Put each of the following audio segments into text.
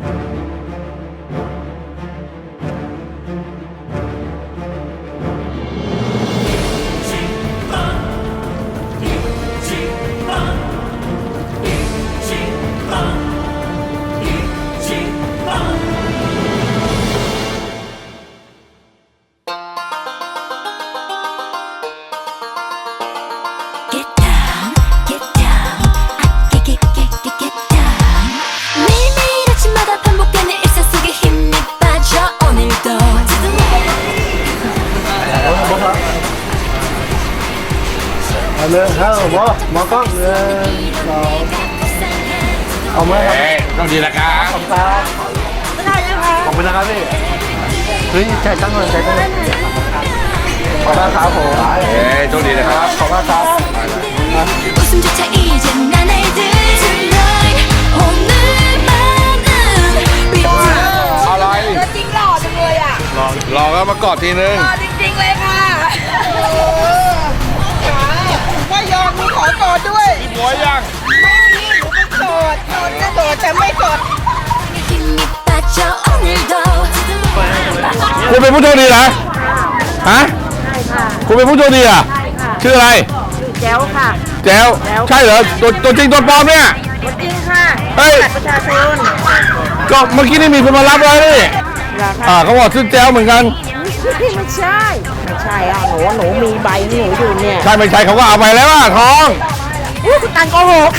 you เนื้อเข้าหมอหมอกล้องเนื้เอาไหมต้องดีละครับ ขอบคุณไม่ได้ยังคะขอบคุณนะครับพี่เฮ้ยใจตั้งเลยใจตั้งเลยขอบคุณครับผมเอ้ยต้องดีนะครับ ขอบคุณครับ Oh, อะไรหลอจัลอะรอก็มากอดทีนึง หล่อจริงๆเลยค่ะ อยังจะโดดคุณเป็นผู้โชคดีนะฮะคุณเป็นผู้โชคดีอะชื่ออะไร แจ้วค่ะ แจ้วใช่เหรอตัวตัวจริงตัวปลอมเนี่ยตัวจริงค่ะเฮ้ยประชาชนก็เมื่อกี้นี่มีคนมารับเลยนี่อ่าเขาบอกชื่อแจ้วเหมือนกันไม่ใช่ ไม่ใช่อะหนูหนูมีใบหนูอยู่เนี่ย ใช่ไม่ใช่เขาก็เอาไปแล้วอะท้อง อู้คุณตังโกหก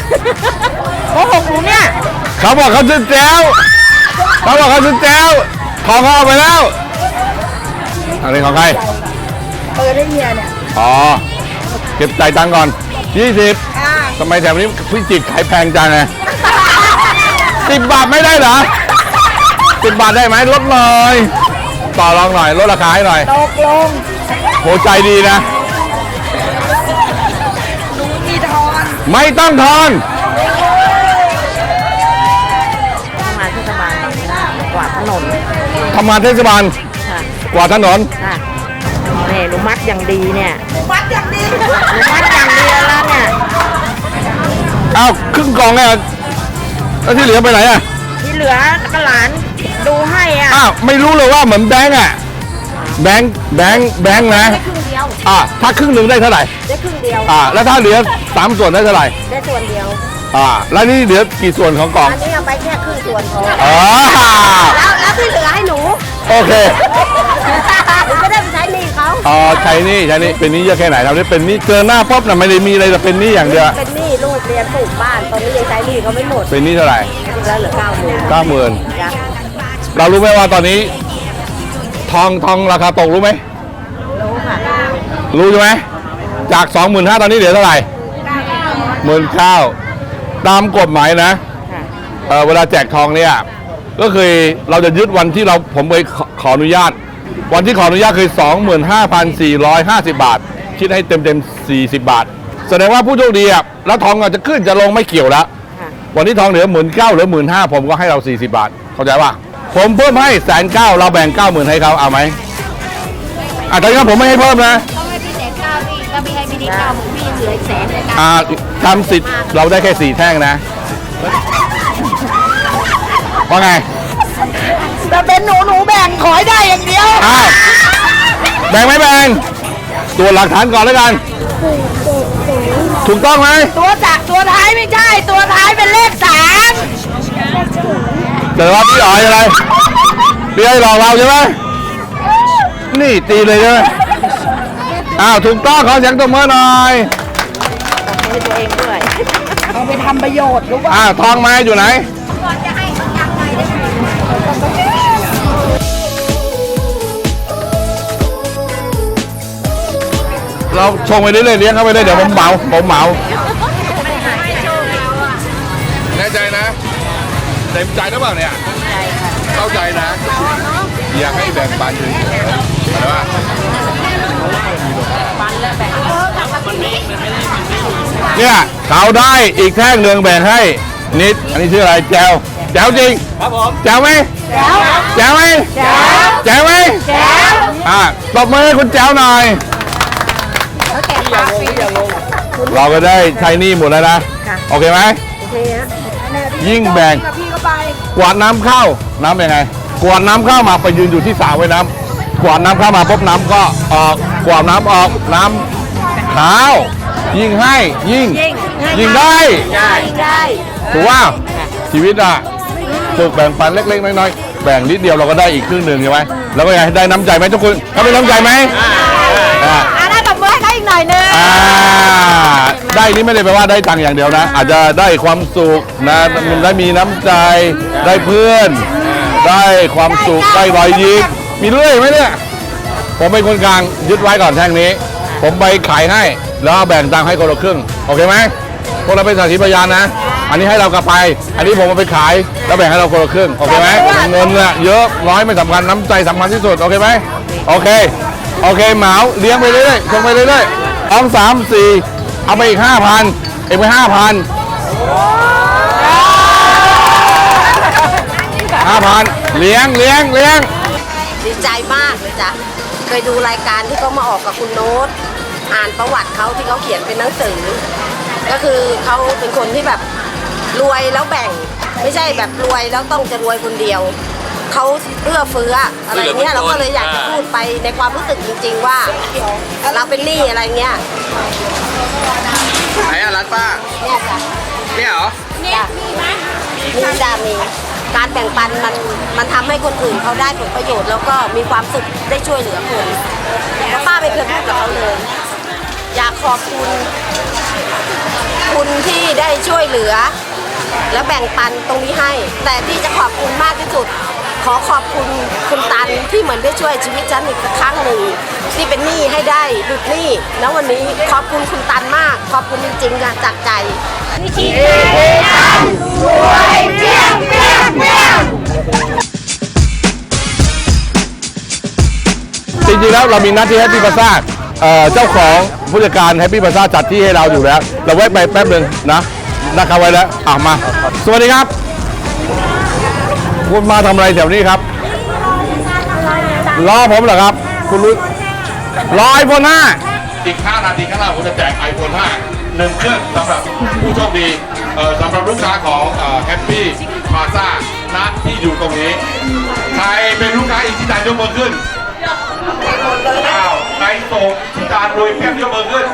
โกหกหนูเนี่ยเขาบอกเขาชื่อแจ๋วเขาบอกเขาชื่อแจ๋วทองเขาเอาไปแล้วอันนี้ของใครเออได้เมียเนี่ยอ๋อเก็บจ่ายตังค์ก่อน20อ่าทำไมแถวนี้พิจิตรขายแพงจังไงสิบบาทไม่ได้เหรอสิบบาทได้ไหมลดหน่อย ต่อรองหน่อยลดราคาให้หน่อยตกลง โหใจดีนะ ไม่ต้องทอนทำงานเทศบาลกวาดถนนทำงานเทศบาลค่ะกวาดถนนค่ะนี่หนูมัดอย่างดีเนี่ยหนูมัดอย่างดีหนูมัดอย่างดีแล้วเนี่ยอ้าวครึ่งกล่องไงแล้วที่เหลือไปไหนอะที่เหลือก็หลานดูให้อะอ้าวไม่รู้เลยว่าเหมือนแบงก์อะแบงก์แบงก์แบงก์นะ ได้ครึ่งเดียวอ่าถ้าครึ่งหนึ่งได้เท่าไหร่ได้ครึ่งเดียว อ่าแล้วถ้าเหลือสามส่วนได้เท่าไหร่ได้ส่วนเดียว อ่าแล้วนี่เหลือกี่ส่วนของกล่องอันนี้เอาไปแค่ครึ่งส่วนพออ๋อแล้วแล้วที่เหลือให้หนูโอเคหนูก็ได้ไปใช้หนี้เขาอ๋อใช้หนี่ใช้หนี่เป็นหนี้เยอะแค่ไหนเราได้เป็นหนี้เจอหน้าป๊อบน่ะไม่ได้มีอะไรแต่เป็นหนี้อย่างเดียวเป็นหนี้ลูกเรียนปลูกบ้านตอนนี้ยังใช้หนี้เขาไม่หมดเป็นหนี้เท่าไหร่แล้วเหลือเก้าหมื่นเก้าหมื่นจ้ะเรารู้ไหมว่าตอนนี้ ทองทองราคาตกรู้ไหมรู้ค่ะ รู้ใช่ไหมจากสองหมื่นห้าตอนนี้เหลือเท่าไหร่หมื่นเก้าตามกฎหมายนะค่ะเออเวลาแจกทองเนี่ยก็คือเราจะยึดวันที่เราผมไปขอขออนุญาต วันที่ขออนุญาตคือ 25,450 บาท คิดให้เต็มเต็มๆ40 บาท แสดงว่าผู้โชคดีอะแล้วทองอาจจะขึ้นจะลงไม่เกี่ยวแล้วค่ะวันนี้ทองเหลือหมื่นเก้าเหลือหมื่นห้าผมก็ให้เรา 40 บาท เข้าใจป่ะผมเพิ่มให้แสนเก้าเราแบ่งเก้าหมื่นให้เขาเอาไหมอะแต่งั้นผมไม่ให้เพิ่มนะาพี่ก็พี่ให้พี่นิดเก้าผมพี่ยังเหลืออีกแสนเลยค่ะอ่าทำสิทธิ์เราได้แค่สี่แท่งนะว่าไงแต่เป็นหนูหนูแบ่งขอให้ได้อย่างเดียวอ้าวแบ่งไหมแบ่งตัวจหลักฐานก่อนแล้วกัน ถูกต้องไหมตัวจากตัวท้ายไม่ใช่ ตัวท้ายเป็นเลขสามแต่ว่าพี่อ๋อยอะไรพี่อ๋อยหลอกเราใช่ไหมนี่ตีเลยใช่ไหม อ้าวถูกต้องขอเสียงตบมือหน่อยให้ตัวเองด้วยเอาไปทำประโยชน์รู้ป่ะอ้าวทองไม้อยู่ไหน เราชงไปเรื่อยๆเลี้ยงเข้าไปเลยเดี๋ยวผมเหมาผมเหมาแน่ใจนะเต็มใจหรือเปล่าเนี่ยเข้าใจนะ อยากให้แบ่งปันเฉยๆแต่ว่า เนี่ยเขาได้อีกแท่งหนึ่งแบ่งให้นิด อันนี้ชื่ออะไรแจวแจวจริงครับผมแจวไหมแจวแจวไหมแจวแจวไหมแจวอะตบมือให้คุณแจวหน่อย เราก็ได้ใช้หนี่หมดแล้วนะ โอเคไหมโอเคฮะยิ่งแบ่ง พี่ก็ไปกวาดน้ำเข้า น้ำเป็นไง กวาดน้ำเข้ามาไปยืนอยู่ที่สระว่ายน้ำกวาดน้ำเข้ามาปุ๊บน้ำก็ออกกวาดน้ำออกน้ำ ขาวยิงให้ยิงยิงได้ได้ได้ถูกว่าชีวิตอะฝึกแบ่งปันเล็กๆน้อยๆแบ่งนิดเดียวเราก็ได้อีกครึ่งหนึ่งใช่ไหมแล้วก็ยังได้น้ำใจไหมทุกคนเขาเป็นน้ำใจไหมอ่าอ่าได้ตบมือให้เขาอีกหน่อยนึงอ่าได้นี่ไม่ได้แปลว่าได้ตังค์อย่างเดียวนะ อาจจะได้ความสุขนะมันได้มีน้ำใจได้เพื่อน ได้ความสุขได้รอยยิ้มมีเรื่อยไหมเนี่ยผมเป็นคนกลางยึดไว้ก่อนแท่งนี้ ผมไปขายให้ แล้วแบ่งตังค์ให้คนละครึ่ง โอเคไหมพวกเราเป็นสักขีพยานนะ อันนี้ให้เรากลับไป อันนี้ผมเอาไปขาย แล้วแบ่งให้เราคนละครึ่ง โอเคไหมเงินเนี่ยเยอะน้อยไม่สำคัญ น้ำใจสำคัญที่สุด โอเคไหมโอเค โอเคเหมาเลี้ยงไปเรื่อยๆชงไปเรื่อยๆสองสามสี่เอาไปอีกห้าพันเอกไปห้าพันห้าพันเลี้ยงเลี้ยงเลี้ยงดีใจมากเลยจ้ะ เคยดูรายการที่เขามาออกกับคุณโน้ตอ่านประวัติเขาที่เขาเขียนเป็นหนังสือ ก็คือเขาเป็นคนที่แบบรวยแล้วแบ่ง ไม่ใช่แบบรวยแล้วต้องจะรวยคนเดียวเขาเอื้อเฟื้ออะไรเงี้ยเราก็เลยอยากจะพูดไปในความรู้สึกจริง ๆ ว่า เราเป็นหนี้อะไรเงี้ยไหนอะร้านป้าเนี่ยจ้ะเนี่ยเหรอจ้ะมีจ้ะมี การแบ่งปันมันมันทำให้คนอื่นเขาได้ผลประโยชน์แล้วก็มีความสุขได้ช่วยเหลือคนเพราะป้าไม่เคยพูดกับเขาเลย อยากขอบคุณ คุณที่ได้ช่วยเหลือ และแบ่งปันตรงนี้ให้ แต่ที่จะขอบคุณมากที่สุด ขอขอบคุณคุณตันที่เหมือนได้ช่วยชีวิตฉันอีกครั้งหนึ่งที่เป็นหนี้ให้ได้หลุดหนี้แล้ววันนี้ขอบคุณคุณตันมาก ขอบคุณจริงๆค่ะจากใจ จริงๆแล้วเรามีนัดที่แฮปปี้พาซ่าเจ้าของผู้จัดการแฮปปี้พาซ่าจัดที่ให้เราอยู่แล้ว เราแวะไปแป๊บหนึ่งนะนะครับไว้แล้วอะมา สวัสดีครับ คุณมาทำอะไรแถวนี้ครับรอผมเหรอครับ คุณรู้รอไอโฟน5อีก5นาทีข้างหน้าผมจะแจก iPhone 5หนึ่งเครื่องสำหรับผู้โชคดี เอ่อสำหรับลูกค้าของแฮปปี้พาซ่าณที่อยู่ตรงนี้ ใครเป็นลูกค้าอีกที่ตานยกมือขึ้นอ้าวใครส่งที่การรวยเพียบยกมือขึ้น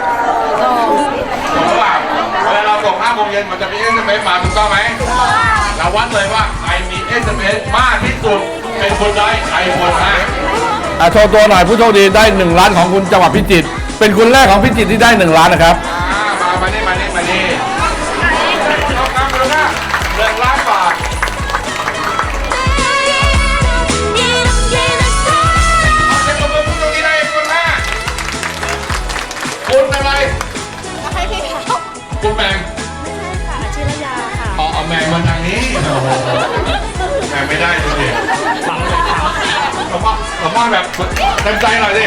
ส่งหรือเปล่าเวลาเราส่ง5โมงเย็นมันจะมี SMS มาถูกต้องไหมเราวัดเลยว่าใครมี SMS มากที่สุดเป็นคนได้ไอโฟน5อะโชว์ตัวหน่อยผู้โชคดีได้ 1 ล้านของคุณจังหวัดพิจิตรเป็นคนแรกของพิจิตรที่ได้ 1 ล้านนะครับ ดิผมว่าผมว่าแบบเต็มใจหน่อยสิ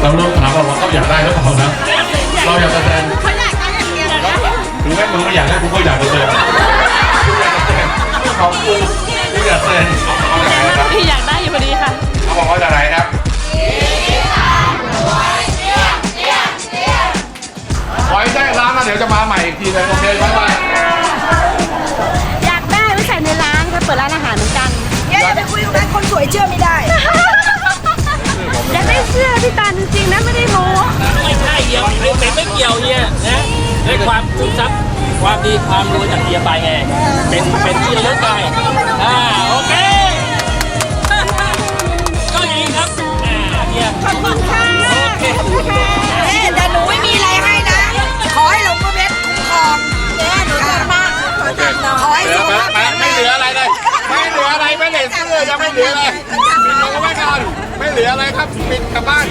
เราเริ่มถามว่าเราอยากได้หรือเปล่านะเราอยากจะแสดงเขาอยากได้อย่างเดียวนะถึงแม้มึงไม่อยากได้กูก็อยากจะแสดงของกูกูอยากแสดงพี่อยากได้อยู่พอดีค่ะเขาบอกว่าจากไหนครับขอให้ได้ร้านนะเดี๋ยวจะมาใหม่ กทีนึงโอเคไหมไปอยากได้ไว้ใส่ในร้านค่ะเปิดร้านอาหารเหมือนกันอย่าไปคุยกับนั้นคนสวยเชื่อไม่ได้ อยากได้เสื้อพี่ตันจริงๆนะไม่ได้โม้ไม่ใช่เดียวไม่เป็นไม่เกี่ยวเนี่ยนะได้ความซึมซับความดีความรู้จากเฮียไปไง เป็นเป็นที่ระลึกไปอ่าโอเค ก็ดีครับอ่าเฮียขอบคุณค่ะ เหลืออะไรเอาไว้ก่อนไม่เหลืออะไรครับปิดกลับบ้าน